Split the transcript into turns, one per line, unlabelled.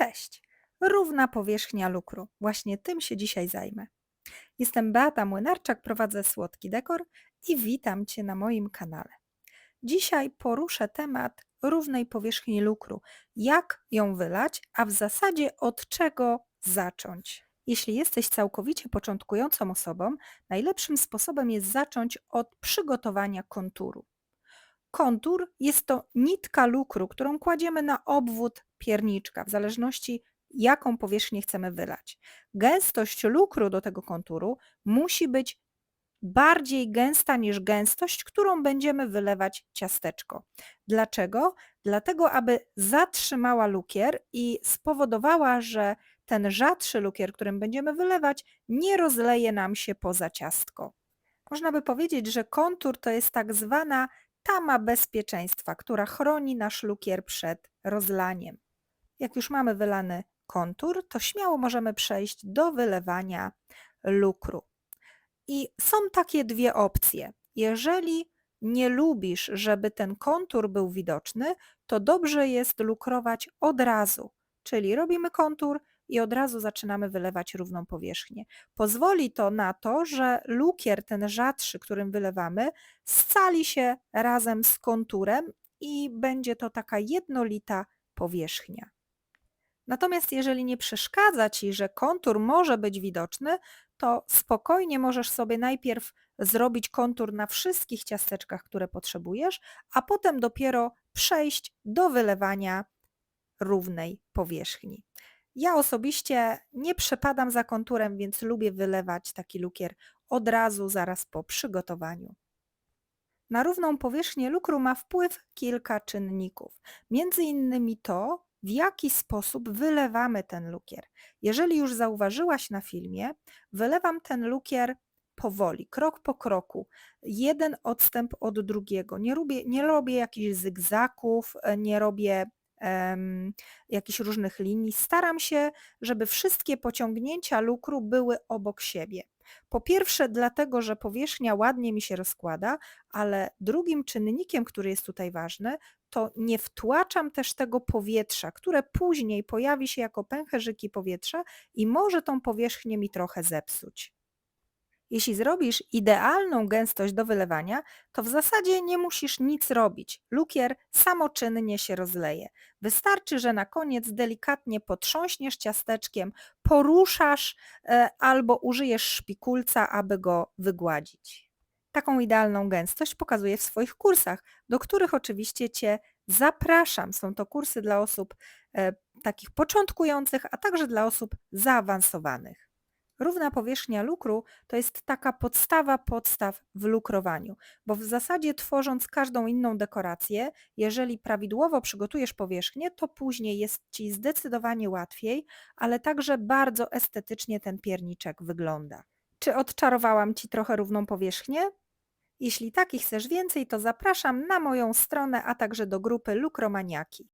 Cześć! Równa powierzchnia lukru. Właśnie tym się dzisiaj zajmę. Jestem Beata Młynarczak, prowadzę Słodki Dekor i witam Cię na moim kanale. Dzisiaj poruszę temat równej powierzchni lukru. Jak ją wylać, a w zasadzie od czego zacząć. Jeśli jesteś całkowicie początkującą osobą, najlepszym sposobem jest zacząć od przygotowania konturu. Kontur jest to nitka lukru, którą kładziemy na obwód pierniczka, w zależności jaką powierzchnię chcemy wylać. Gęstość lukru do tego konturu musi być bardziej gęsta niż gęstość, którą będziemy wylewać ciasteczko. Dlaczego? Dlatego, aby zatrzymała lukier i spowodowała, że ten rzadszy lukier, którym będziemy wylewać, nie rozleje nam się poza ciastko. Można by powiedzieć, że kontur to jest tak zwana tama bezpieczeństwa, która chroni nasz lukier przed rozlaniem. Jak już mamy wylany kontur, to śmiało możemy przejść do wylewania lukru. I są takie dwie opcje. Jeżeli nie lubisz, żeby ten kontur był widoczny, to dobrze jest lukrować od razu. Czyli robimy kontur i od razu zaczynamy wylewać równą powierzchnię. Pozwoli to na to, że lukier, ten rzadszy, którym wylewamy, scali się razem z konturem i będzie to taka jednolita powierzchnia. Natomiast jeżeli nie przeszkadza Ci, że kontur może być widoczny, to spokojnie możesz sobie najpierw zrobić kontur na wszystkich ciasteczkach, które potrzebujesz, a potem dopiero przejść do wylewania równej powierzchni. Ja osobiście nie przepadam za konturem, więc lubię wylewać taki lukier od razu, zaraz po przygotowaniu. Na równą powierzchnię lukru ma wpływ kilka czynników. Między innymi to, w jaki sposób wylewamy ten lukier. Jeżeli już zauważyłaś na filmie, wylewam ten lukier powoli, krok po kroku, jeden odstęp od drugiego. Nie robię, nie robię jakichś zygzaków, nie robię em, jakichś różnych linii. Staram się, żeby wszystkie pociągnięcia lukru były obok siebie. Po pierwsze dlatego, że powierzchnia ładnie mi się rozkłada, ale drugim czynnikiem, który jest tutaj ważny, to nie wtłaczam też tego powietrza, które później pojawi się jako pęcherzyki powietrza i może tą powierzchnię mi trochę zepsuć. Jeśli zrobisz idealną gęstość do wylewania, to w zasadzie nie musisz nic robić. Lukier samoczynnie się rozleje. Wystarczy, że na koniec delikatnie potrząśniesz ciasteczkiem, poruszasz e, albo użyjesz szpikulca, aby go wygładzić. Taką idealną gęstość pokazuję w swoich kursach, do których oczywiście Cię zapraszam. Są to kursy dla osób e, takich początkujących, a także dla osób zaawansowanych. Równa powierzchnia lukru to jest taka podstawa podstaw w lukrowaniu, bo w zasadzie tworząc każdą inną dekorację, jeżeli prawidłowo przygotujesz powierzchnię, to później jest Ci zdecydowanie łatwiej, ale także bardzo estetycznie ten pierniczek wygląda. Czy odczarowałam Ci trochę równą powierzchnię? Jeśli tak i chcesz więcej, to zapraszam na moją stronę, a także do grupy Lukromaniaki.